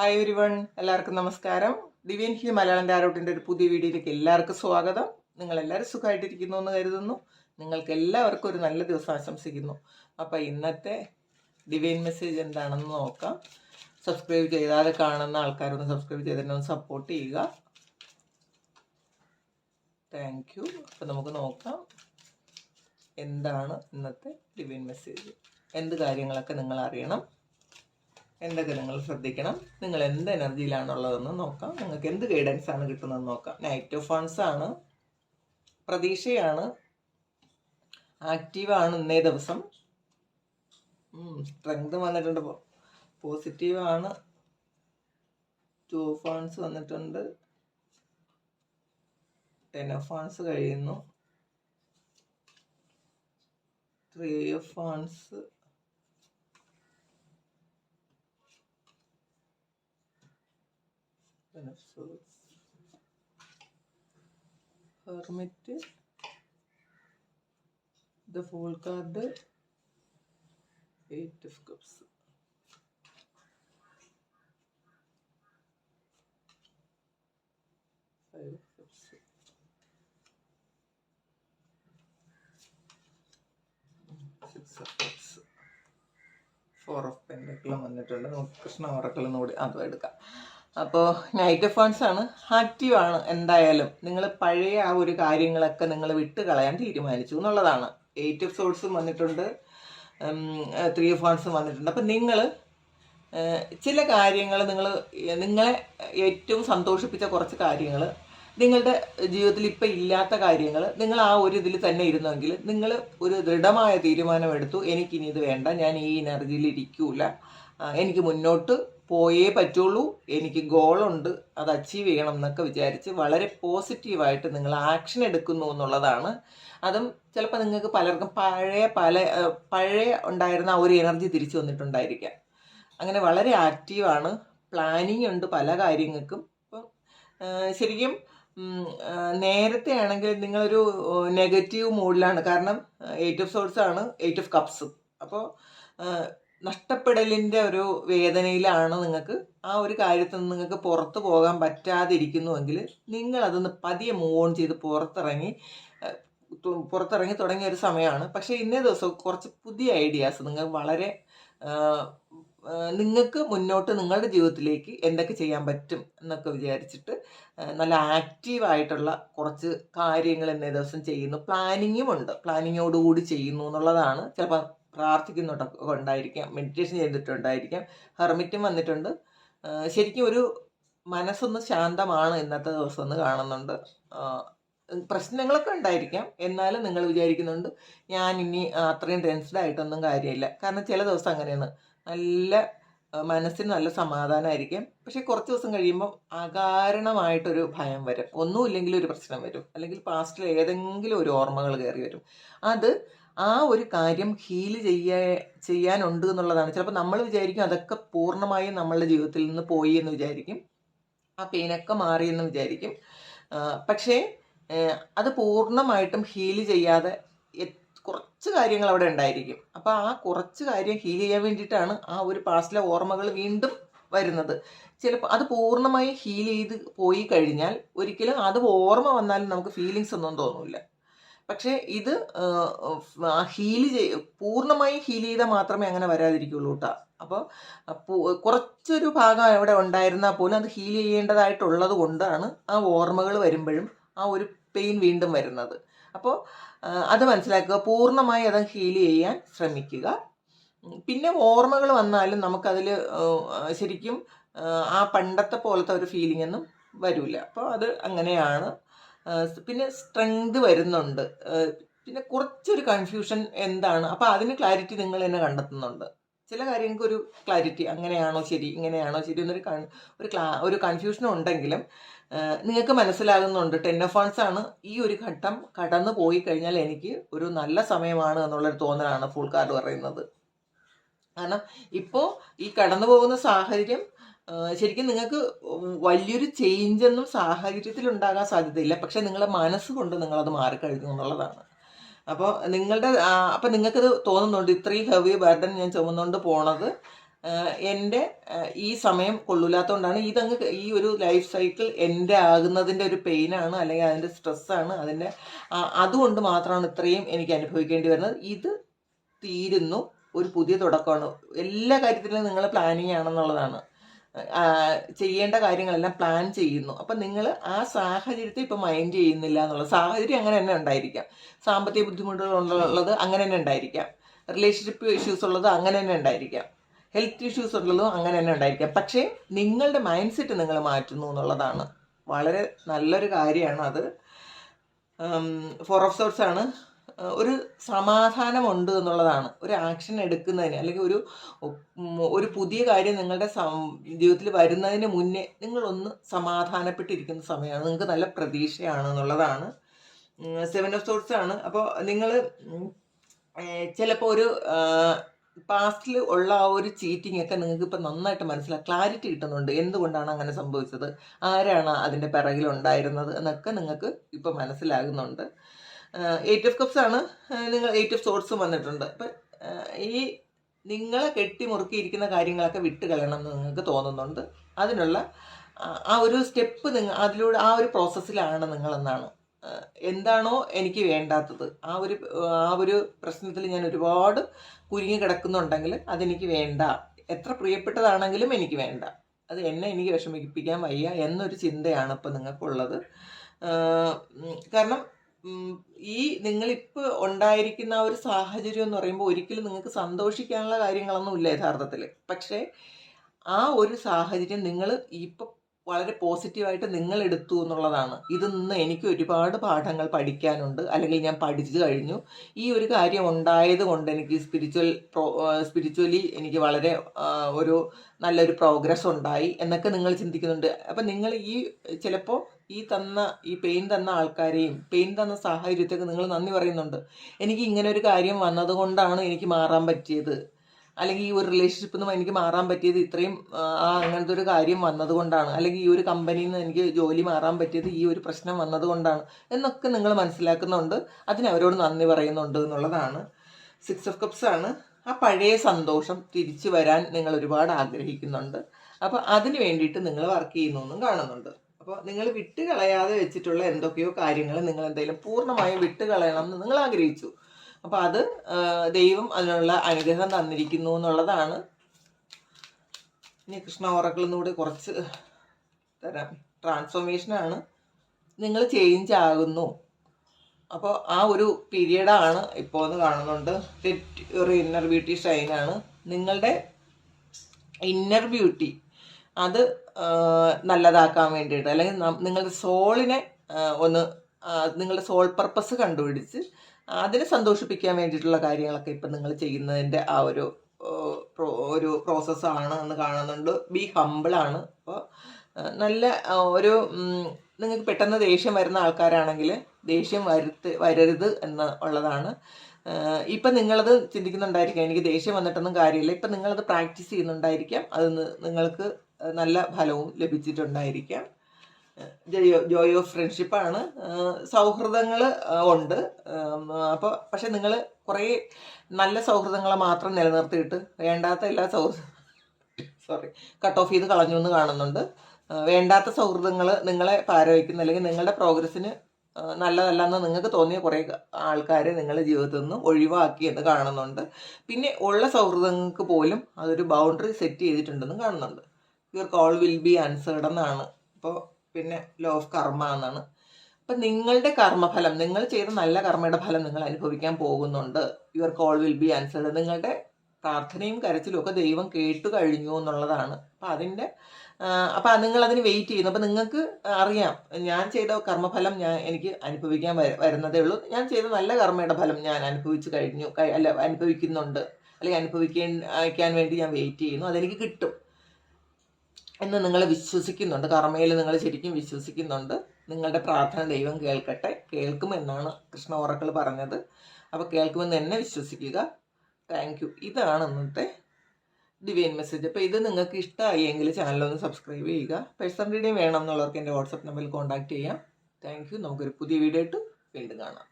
Hi ഒരു one എല്ലാവർക്കും നമസ്കാരം. ദിവ്യൻ ഹി മലയാളം ടാരോട്ടിന്റെ ഒരു പുതിയ വീഡിയോയിലേക്ക് എല്ലാവർക്കും സ്വാഗതം. നിങ്ങളെല്ലാവരും സുഖമായിട്ടിരിക്കുന്നു എന്ന് കരുതുന്നു. നിങ്ങൾക്ക് എല്ലാവർക്കും ഒരു നല്ല ദിവസം ആശംസിക്കുന്നു. അപ്പോൾ ഇന്നത്തെ ദിവ്യൻ മെസ്സേജ് എന്താണെന്ന് നോക്കാം. സബ്സ്ക്രൈബ് ചെയ്താതെ കാണുന്ന ആൾക്കാരൊന്ന് സബ്സ്ക്രൈബ് ചെയ്തിട്ടൊന്ന് സപ്പോർട്ട് ചെയ്യുക. താങ്ക് യു അപ്പോൾ നമുക്ക് നോക്കാം. എന്താണ് ഇന്നത്തെ ഡിവൈൻ മെസ്സേജ് എന്ത് കാര്യങ്ങളൊക്കെ നിങ്ങൾ അറിയണം എന്തൊക്കെ നിങ്ങൾ ശ്രദ്ധിക്കണം? നിങ്ങൾ എന്ത് എനർജിയിലാണുള്ളതെന്ന് നോക്കാം. നിങ്ങൾക്ക് എന്ത് ഗൈഡൻസ് ആണ് കിട്ടുന്നതെന്ന് നോക്കാം. നൈറ്റ് ഓഫ് ഫണ്ട്സ് ആണ്. പ്രതീക്ഷയാണ്. ആക്റ്റീവാണ് ഇന്നേ ദിവസം. സ്ട്രെങ്ത് വന്നിട്ടുണ്ട്. പോസിറ്റീവാണ് ടു ഫണ്ട്സ് വന്നിട്ടുണ്ട്. ടെൻ ഓഫ് ഫണ്ട്സ് കഴിയുന്നു. Three of wands benefits permit. The full card. Eight of cups. Five cups. Six of cups. Four of പെൻഡക്കിളും വന്നിട്ടുണ്ട്. നമുക്ക് കൃഷ്ണ ഉറക്കലും കൂടി അതും എടുക്കാം. അപ്പോൾ നൈറ്റ് ഫോൺസ് ആണ്. ആക്റ്റീവ് ആണ് എന്തായാലും. നിങ്ങൾ പഴയ ആ ഒരു കാര്യങ്ങളൊക്കെ നിങ്ങൾ വിട്ട് കളയാൻ തീരുമാനിച്ചു എന്നുള്ളതാണ്. എയ്റ്റ് ഓഫ് സോൾസും വന്നിട്ടുണ്ട്. ത്രീ ഫണ്ട്സും വന്നിട്ടുണ്ട്. അപ്പം നിങ്ങൾ ചില കാര്യങ്ങൾ നിങ്ങൾ നിങ്ങളെ ഏറ്റവും സന്തോഷിപ്പിച്ച കുറച്ച് കാര്യങ്ങൾ നിങ്ങളുടെ ജീവിതത്തിൽ ഇപ്പം ഇല്ലാത്ത കാര്യങ്ങൾ നിങ്ങൾ ആ ഒരു ഇതിൽ തന്നെ ഇരുന്നെങ്കിൽ നിങ്ങൾ ഒരു ദൃഢമായ തീരുമാനമെടുത്തു. എനിക്കിനി ഇത് വേണ്ട. ഞാൻ ഈ എനർജിയിൽ ഇരിക്കൂല. എനിക്ക് മുന്നോട്ട് പോയേ പറ്റുള്ളൂ. എനിക്ക് ഗോളുണ്ട്. അത് അച്ചീവ് ചെയ്യണം എന്നൊക്കെ വിചാരിച്ച് വളരെ പോസിറ്റീവായിട്ട് നിങ്ങൾ ആക്ഷൻ എടുക്കുന്നു എന്നുള്ളതാണ്. അതും ചിലപ്പോൾ നിങ്ങൾക്ക് പലർക്കും പഴയ പല പഴയ ഉണ്ടായിരുന്ന ഒരു എനർജി തിരിച്ചു വന്നിട്ടുണ്ടായിരിക്കാം. അങ്ങനെ വളരെ ആക്റ്റീവാണ് പ്ലാനിങ് ഉണ്ട് പല കാര്യങ്ങൾക്കും. ഇപ്പം ശരിക്കും നേരത്തെ ആണെങ്കിൽ നിങ്ങളൊരു നെഗറ്റീവ് മൂഡിലാണ് കാരണം എയ്റ്റ് ഓഫ് സോഴ്സ് ആണ് എയ്റ്റ് ഓഫ് കപ്സ് അപ്പോൾ നഷ്ടപ്പെടലിന്റെ ഒരു വേദനയിലാണ് നിങ്ങൾക്ക് ആ ഒരു കാര്യത്തിൽ നിന്ന് നിങ്ങൾക്ക് പുറത്ത് പോകാൻ പറ്റാതിരിക്കുന്നുവെങ്കിൽ നിങ്ങൾ അതൊന്ന് പതിയെ മൂവ് ഓൺ ചെയ്ത് പുറത്തിറങ്ങി പുറത്തിറങ്ങി തുടങ്ങിയ ഒരു സമയമാണ്. പക്ഷേ ഇന്നേ ദിവസം കുറച്ച് പുതിയ ഐഡിയാസ് നിങ്ങൾ വളരെ നിങ്ങൾക്ക് മുന്നോട്ട് നിങ്ങളുടെ ജീവിതത്തിലേക്ക് എന്തൊക്കെ ചെയ്യാൻ പറ്റും എന്നൊക്കെ വിചാരിച്ചിട്ട് നല്ല ആക്റ്റീവായിട്ടുള്ള കുറച്ച് കാര്യങ്ങൾ ഇന്നേ ദിവസം ചെയ്യുന്നു. പ്ലാനിങ്ങും ഉണ്ട്. പ്ലാനിങ്ങോടുകൂടി ചെയ്യുന്നു എന്നുള്ളതാണ് ചിലപ്പോൾ പ്രാർത്ഥിക്കുന്നുണ്ടൊക്കെ ഉണ്ടായിരിക്കാം. മെഡിറ്റേഷൻ ചെയ്തിട്ടുണ്ടായിരിക്കാം. ഹെർമിറ്റും വന്നിട്ടുണ്ട്. ശരിക്കും ഒരു മനസ്സൊന്ന് ശാന്തമാണ് ഇന്നത്തെ ദിവസം എന്ന് കാണുന്നുണ്ട്. പ്രശ്നങ്ങളൊക്കെ ഉണ്ടായിരിക്കാം. എന്നാലും നിങ്ങൾ വിചാരിക്കുന്നുണ്ട് ഞാൻ ഇനി അത്രയും ടെൻസ്ഡ് ആയിട്ടൊന്നും കാര്യമില്ല. കാരണം ചില ദിവസം അങ്ങനെയാണ്. നല്ല മനസ്സിന് നല്ല സമാധാനമായിരിക്കും. പക്ഷെ കുറച്ച് ദിവസം കഴിയുമ്പോൾ അകാരണമായിട്ടൊരു ഭയം വരും. ഒന്നുമില്ലെങ്കിൽ ഒരു പ്രശ്നം വരും. അല്ലെങ്കിൽ പാസ്റ്റിൽ ഏതെങ്കിലും ഒരു ഓർമ്മകൾ കയറി വരും. അത് ആ ഒരു കാര്യം ഹീൽ ചെയ്യാ ചെയ്യാനുണ്ട് എന്നുള്ളതാണ്. ചിലപ്പോൾ നമ്മൾ വിചാരിക്കും അതൊക്കെ പൂർണമായും നമ്മളുടെ ജീവിതത്തിൽ നിന്ന് പോയി എന്ന് വിചാരിക്കും. ആ പെയിനൊക്കെ മാറി എന്ന് വിചാരിക്കും. പക്ഷേ അത് പൂർണമായിട്ടും ഹീൽ ചെയ്യാതെ കുറച്ച് കാര്യങ്ങൾ അവിടെ ഉണ്ടായിരിക്കും. അപ്പോൾ ആ കുറച്ച് കാര്യം ഹീൽ ചെയ്യാൻ വേണ്ടിയിട്ടാണ് ആ ഒരു പാസ്റ്റിലെ ഓർമ്മകൾ വീണ്ടും വരുന്നത്. ചിലപ്പോൾ അത് പൂർണമായി ഹീൽ ചെയ്ത് പോയി കഴിഞ്ഞാൽ ഒരിക്കലും അത് ഓർമ്മ വന്നാലും നമുക്ക് ഫീലിങ്സ് ഒന്നും തോന്നില്ല. പക്ഷേ ഇത് ഹീൽ ചെയ് പൂർണമായി ഹീൽ ചെയ്താൽ മാത്രമേ അങ്ങനെ വരാതിരിക്കുള്ളൂ കേട്ടോ അപ്പോൾ കുറച്ചൊരു ഭാഗം അവിടെ ഉണ്ടായിരുന്നാൽ പോലും അത് ഹീൽ ചെയ്യേണ്ടതായിട്ടുള്ളത് കൊണ്ടാണ് ആ ഓർമ്മകൾ വരുമ്പോഴും ആ ഒരു പെയിൻ വീണ്ടും വരുന്നത്. അപ്പോൾ അത് മനസ്സിലാക്കുക. പൂർണമായി അത് ഹീൽ ചെയ്യാൻ ശ്രമിക്കുക. പിന്നെ ഓർമ്മകൾ വന്നാലും നമുക്കതിൽ ശരിക്കും ആ, പണ്ടത്തെ പോലത്തെ ഒരു ഫീലിംഗ് ഒന്നും വരില്ല അപ്പോൾ അത് അങ്ങനെയാണ്. പിന്നെ സ്ട്രെങ്ത് വരുന്നുണ്ട്. പിന്നെ കുറച്ചൊരു കൺഫ്യൂഷൻ എന്താണ്? അപ്പോൾ അതിന് ക്ലാരിറ്റി നിങ്ങൾ തന്നെ കണ്ടെത്തുന്നുണ്ട്. ചില കാര്യങ്ങൾക്ക് ഒരു ക്ലാരിറ്റി അങ്ങനെയാണോ ശരി ഇങ്ങനെയാണോ ശരി എന്നൊരു ഒരു ക്ലാ ഒരു കൺഫ്യൂഷൻ ഉണ്ടെങ്കിലും നിങ്ങൾക്ക് മനസ്സിലാകുന്നുണ്ട് ടെൻ ഓഫ് ഫണ്ട്സ് ആണ് ഈ ഒരു ഘട്ടം കടന്നു പോയി കഴിഞ്ഞാൽ എനിക്ക് ഒരു നല്ല സമയമാണ് എന്നുള്ളൊരു തോന്നലാണ് ഫുൾ കാർഡ് പറയുന്നത്. കാരണം ഇപ്പോൾ ഈ കടന്നു പോകുന്ന സാഹചര്യം ശരിക്കും നിങ്ങൾക്ക് വലിയൊരു ചേഞ്ച് ഒന്നും സാഹചര്യത്തിൽ ഉണ്ടാകാൻ സാധ്യതയില്ല. പക്ഷെ നിങ്ങളുടെ മനസ്സുകൊണ്ട് നിങ്ങളത് മാറിക്കഴിഞ്ഞു എന്നുള്ളതാണ്. അപ്പോൾ നിങ്ങളുടെ അപ്പം നിങ്ങൾക്കത് തോന്നുന്നുണ്ട് ഇത്രയും ഹെവി ബർഡൻ ഞാൻ ചുമന്നുകൊണ്ട് പോണത് എന്റെ ഈ സമയം കൊള്ളൂലാത്തതുകൊണ്ടാണ് ഇതങ്ങ് ഈ ഒരു ലൈഫ് സൈക്കിൾ എന്റെ ആകുന്നതിന്റെ ഒരു പെയിനാണ് അല്ലെങ്കിൽ അതിന്റെ സ്ട്രെസ്സാണ് അതിന്റെ അതുകൊണ്ട് മാത്രമാണ് ഇത്രയും എനിക്ക് അനുഭവിക്കേണ്ടി വരുന്നത്. ഇത് തീരുന്നു. ഒരു പുതിയ തുടക്കമാണ്. എല്ലാ കാര്യത്തിലും നിങ്ങൾ പ്ലാനിങ് ആണെന്നുള്ളതാണ്. ചെയ്യേണ്ട കാര്യങ്ങളെല്ലാം പ്ലാൻ ചെയ്യുന്നു. അപ്പം നിങ്ങൾ ആ സാഹചര്യത്തെ ഇപ്പം മൈൻഡ് ചെയ്യുന്നില്ല എന്നുള്ള സാഹചര്യം അങ്ങനെ തന്നെ ഉണ്ടായിരിക്കാം. സാമ്പത്തിക ബുദ്ധിമുട്ടുകൾ ഉള്ളത് അങ്ങനെ തന്നെ ഉണ്ടായിരിക്കാം. റിലേഷൻഷിപ്പ് ഇഷ്യൂസ് ഉള്ളത് അങ്ങനെ തന്നെ ഉണ്ടായിരിക്കാം. ഹെൽത്ത് ഇഷ്യൂസ് ഉള്ളതും അങ്ങനെ തന്നെ ഉണ്ടായിരിക്കാം. പക്ഷേ നിങ്ങളുടെ മൈൻഡ് സെറ്റ് നിങ്ങൾ മാറ്റുന്നു എന്നുള്ളതാണ്. വളരെ നല്ലൊരു കാര്യമാണ് അത്. ഫോർ ഓഫ് സോർട്സ് ആണ്. ഒരു സമാധാനമുണ്ട് എന്നുള്ളതാണ്. ഒരു ആക്ഷൻ എടുക്കുന്നതിന് അല്ലെങ്കിൽ ഒരു ഒരു പുതിയ കാര്യം നിങ്ങളുടെ ജീവിതത്തിൽ വരുന്നതിന് മുന്നേ നിങ്ങളൊന്ന് സമാധാനപ്പെട്ടിരിക്കുന്ന സമയമാണ് നിങ്ങൾക്ക് നല്ല പ്രതീക്ഷയാണ് എന്നുള്ളതാണ്. സെവൻ ഓഫ് സോർട്സ് ആണ്. അപ്പോൾ നിങ്ങൾ ചിലപ്പോൾ ഒരു പാസ്റ്റിൽ ഉള്ള ആ ഒരു ചീറ്റിംഗ് ഒക്കെ നിങ്ങൾക്ക് ഇപ്പം നന്നായിട്ട് മനസ്സിലാക്കി ക്ലാരിറ്റി കിട്ടുന്നുണ്ട്. എന്തുകൊണ്ടാണ് അങ്ങനെ സംഭവിച്ചത്? ആരാണ് അതിന്റെ പിറകിലുണ്ടായിരുന്നത് എന്നൊക്കെ നിങ്ങൾക്ക് ഇപ്പം മനസ്സിലാകുന്നുണ്ട്. എയ്റ്റ് ഓഫ് കപ്സ് ആണ്. നിങ്ങൾ എയ്റ്റ് ഓഫ് സോർട്സും വന്നിട്ടുണ്ട്. അപ്പം ഈ നിങ്ങളെ കെട്ടിമുറുക്കിയിരിക്കുന്ന കാര്യങ്ങളൊക്കെ വിട്ട് കളയണം എന്ന് നിങ്ങൾക്ക് തോന്നുന്നുണ്ട്. അതിനുള്ള ആ, ഒരു സ്റ്റെപ്പ് നിങ്ങൾ അതിലൂടെ ആ ഒരു പ്രോസസ്സിലാണ് നിങ്ങളെന്നാണ്. എന്താണോ എനിക്ക് വേണ്ടാത്തത്. ആ ഒരു ആ ഒരു പ്രശ്നത്തിൽ ഞാൻ ഒരുപാട് കുരുങ്ങി കിടക്കുന്നുണ്ടെങ്കിൽ അതെനിക്ക് വേണ്ട. എത്ര പ്രിയപ്പെട്ടതാണെങ്കിലും എനിക്ക് വേണ്ട. അത് എന്നെ എനിക്ക് വിഷമിപ്പിക്കാൻ വയ്യ എന്നൊരു ചിന്തയാണ് ഇപ്പം നിങ്ങൾക്കുള്ളത്. കാരണം ഈ നിങ്ങളിപ്പോൾ ഉണ്ടായിരിക്കുന്ന ഒരു സാഹചര്യം എന്ന് പറയുമ്പോൾ ഒരിക്കലും നിങ്ങൾക്ക് സന്തോഷിക്കാനുള്ള കാര്യങ്ങളൊന്നും ഇല്ല യഥാർത്ഥത്തിൽ പക്ഷേ ആ ഒരു സാഹചര്യം നിങ്ങൾ ഇപ്പം വളരെ പോസിറ്റീവായിട്ട് നിങ്ങൾ എടുത്തു എന്നുള്ളതാണ്. ഇതിൽ നിന്ന് എനിക്ക് ഒരുപാട് പാഠങ്ങൾ പഠിക്കാനുണ്ട്. അല്ലെങ്കിൽ ഞാൻ പഠിച്ചു കഴിഞ്ഞു. ഈ ഒരു കാര്യം ഉണ്ടായത് കൊണ്ട് എനിക്ക് സ്പിരിച്വൽ പ്രോ സ്പിരിച്വലി എനിക്ക് വളരെ ഒരു നല്ലൊരു പ്രോഗ്രസ് ഉണ്ടായി എന്നൊക്കെ നിങ്ങൾ ചിന്തിക്കുന്നുണ്ട്. അപ്പം നിങ്ങൾ ഈ ചിലപ്പോൾ ഈ തന്ന ഈ പെയിൻ തന്ന ആൾക്കാരെയും പെയിൻ തന്ന സാഹചര്യത്തൊക്കെ നിങ്ങൾ നന്ദി പറയുന്നുണ്ട്. എനിക്ക് ഇങ്ങനെ ഒരു കാര്യം വന്നതുകൊണ്ടാണ് എനിക്ക് മാറാൻ പറ്റിയത്. അല്ലെങ്കിൽ ഈ ഒരു റിലേഷൻഷിപ്പിൽ നിന്നും എനിക്ക് മാറാൻ പറ്റിയത് ഇത്രയും ആ, അങ്ങനത്തെ ഒരു കാര്യം വന്നതുകൊണ്ടാണ്. അല്ലെങ്കിൽ ഈ ഒരു കമ്പനിയിൽ നിന്ന് എനിക്ക് ജോലി മാറാൻ പറ്റിയത് ഈ ഒരു പ്രശ്നം വന്നതുകൊണ്ടാണ് എന്നൊക്കെ നിങ്ങൾ മനസ്സിലാക്കുന്നുണ്ട്. അതിന് അവരോട് നന്ദി പറയുന്നുണ്ട് എന്നുള്ളതാണ്. സിക്സ് ഓഫ് കപ്സ് ആണ്. ആ പഴയ സന്തോഷം തിരിച്ചു വരാൻ നിങ്ങൾ ഒരുപാട് ആഗ്രഹിക്കുന്നുണ്ട്. അപ്പോൾ അതിന് വേണ്ടിയിട്ട് നിങ്ങൾ വർക്ക് ചെയ്യുന്നു എന്നും കാണുന്നുണ്ട്. അപ്പോൾ നിങ്ങൾ വിട്ട് കളയാതെ വെച്ചിട്ടുള്ള എന്തൊക്കെയോ കാര്യങ്ങൾ നിങ്ങൾ എന്തെങ്കിലും പൂർണമായും വിട്ട് കളയണം എന്ന് നിങ്ങൾ ആഗ്രഹിച്ചു. അപ്പോൾ അത് ദൈവം അതിനുള്ള അനുഗ്രഹം തന്നിരിക്കുന്നു എന്നുള്ളതാണ്. ഇനി കൃഷ്ണ ഓറക്കിളിൽ നിന്നുകൂടി കുറച്ച് തരാം. ട്രാൻസ്ഫോർമേഷനാണ് നിങ്ങൾ ചേഞ്ച് ആകുന്നു. അപ്പോൾ ആ ഒരു പീരീഡാണ് ഇപ്പോൾ എന്ന് കാണുന്നുണ്ട്. ഒരു ഇന്നർ ബ്യൂട്ടി ഷൈനാണ് നിങ്ങളുടെ ഇന്നർ ബ്യൂട്ടി അത് നല്ലതാക്കാൻ വേണ്ടിയിട്ട്. അല്ലെങ്കിൽ നിങ്ങളുടെ സോളിനെ ഒന്ന് നിങ്ങളുടെ സോൾ പർപ്പസ് കണ്ടുപിടിച്ച് അതിനെ സന്തോഷിപ്പിക്കാൻ വേണ്ടിയിട്ടുള്ള കാര്യങ്ങളൊക്കെ ഇപ്പം നിങ്ങൾ ചെയ്യുന്നതിന്റെ ആ ഒരു ഒരു പ്രോസസ്സാണ് എന്ന് കാണുന്നുണ്ട്. ബി ഹമ്പിളാണ് അപ്പോൾ നല്ല ഒരു നിങ്ങൾക്ക് പെട്ടെന്ന് ദേഷ്യം വരുന്ന ആൾക്കാരാണെങ്കിൽ ദേഷ്യം വരുത്ത് വരരുത് എന്ന് ഉള്ളതാണ്. ഇപ്പം നിങ്ങളത് ചിന്തിക്കുന്നുണ്ടായിരിക്കാം. എനിക്ക് ദേഷ്യം വന്നിട്ടൊന്നും കാര്യമില്ല. ഇപ്പം നിങ്ങളത് പ്രാക്ടീസ് ചെയ്യുന്നുണ്ടായിരിക്കാം. അത് നിങ്ങൾക്ക് നല്ല ഫലവും ലഭിച്ചിട്ടുണ്ടായിരിക്കാം. ജോയോ ജോയ് ഓഫ് ഫ്രണ്ട്ഷിപ്പാണ്. സൗഹൃദങ്ങൾ ഉണ്ട്. അപ്പോൾ പക്ഷെ നിങ്ങൾ കുറേ നല്ല സൗഹൃദങ്ങളെ മാത്രം നിലനിർത്തിയിട്ട് വേണ്ടാത്ത എല്ലാ സൗഹൃദ സോറി കട്ട് ഓഫ് ചെയ്ത് കളഞ്ഞു എന്ന് കാണുന്നുണ്ട്. വേണ്ടാത്ത സൗഹൃദങ്ങൾ നിങ്ങളെ പാരവയ്ക്കുന്ന. അല്ലെങ്കിൽ നിങ്ങളുടെ പ്രോഗ്രസ്സിന് നല്ലതല്ല നല്ലതല്ലെന്ന് നിങ്ങൾക്ക് തോന്നിയ കുറേ ആൾക്കാരെ നിങ്ങളുടെ ജീവിതത്തിൽ നിന്ന് ഒഴിവാക്കി എന്ന് കാണുന്നുണ്ട്. പിന്നെ ഉള്ള സൗഹൃദങ്ങൾക്ക് പോലും അതൊരു ബൗണ്ടറി സെറ്റ് ചെയ്തിട്ടുണ്ടെന്ന് കാണുന്നുണ്ട്. Your call will be answered എന്നാണ്. അപ്പോൾ പിന്നെ ലോ ഓഫ് കർമ്മ എന്നാണ്. അപ്പം നിങ്ങളുടെ കർമ്മഫലം നിങ്ങൾ ചെയ്ത നല്ല കർമ്മയുടെ ഫലം നിങ്ങൾ അനുഭവിക്കാൻ പോകുന്നുണ്ട്. Your call will be answered നിങ്ങളുടെ പ്രാർത്ഥനയും കരച്ചിലും ഒക്കെ ദൈവം കേട്ടു കഴിഞ്ഞു എന്നുള്ളതാണ്. അപ്പം അതിന്റെ അപ്പം നിങ്ങൾ അതിന് വെയിറ്റ് ചെയ്യുന്നു. അപ്പം നിങ്ങൾക്ക് അറിയാം ഞാൻ ചെയ്ത കർമ്മഫലം ഞാൻ എനിക്ക് അനുഭവിക്കാൻ വര- വരുന്നതേ ഉള്ളൂ. ഞാൻ ചെയ്ത നല്ല കർമ്മയുടെ ഫലം ഞാൻ അനുഭവിച്ചു കഴിഞ്ഞു അല്ല അനുഭവിക്കുന്നുണ്ട്. അല്ലെങ്കിൽ അനുഭവിക്കാൻ വേണ്ടി ഞാൻ വെയിറ്റ് ചെയ്യുന്നു. അതെനിക്ക് കിട്ടും. എന്ന് നിങ്ങൾ വിശ്വസിക്കുന്നുണ്ട്. കർമ്മയിൽ നിങ്ങൾ ശരിക്കും വിശ്വസിക്കുന്നുണ്ട്. നിങ്ങളുടെ പ്രാർത്ഥന ദൈവം കേൾക്കട്ടെ. കേൾക്കുമെന്നാണ് കൃഷ്ണ ഓറക്കൾ പറഞ്ഞത്. അപ്പോൾ കേൾക്കുമെന്ന് തന്നെ വിശ്വസിക്കുക. താങ്ക് യു ഇതാണ് ഇന്നത്തെ ഡിവൈൻ മെസ്സേജ് അപ്പോൾ ഇത് നിങ്ങൾക്ക് ഇഷ്ടമായി എങ്കിൽ ചാനലൊന്ന് സബ്സ്ക്രൈബ് ചെയ്യുക. റീഡിങ് വേണം എന്നുള്ളവർക്ക് എന്റെ വാട്സപ്പ് നമ്പറിൽ കോൺടാക്ട് ചെയ്യാം. താങ്ക് യു നമുക്കൊരു പുതിയ വീഡിയോ ഇട്ട് വീണ്ടും കാണാം.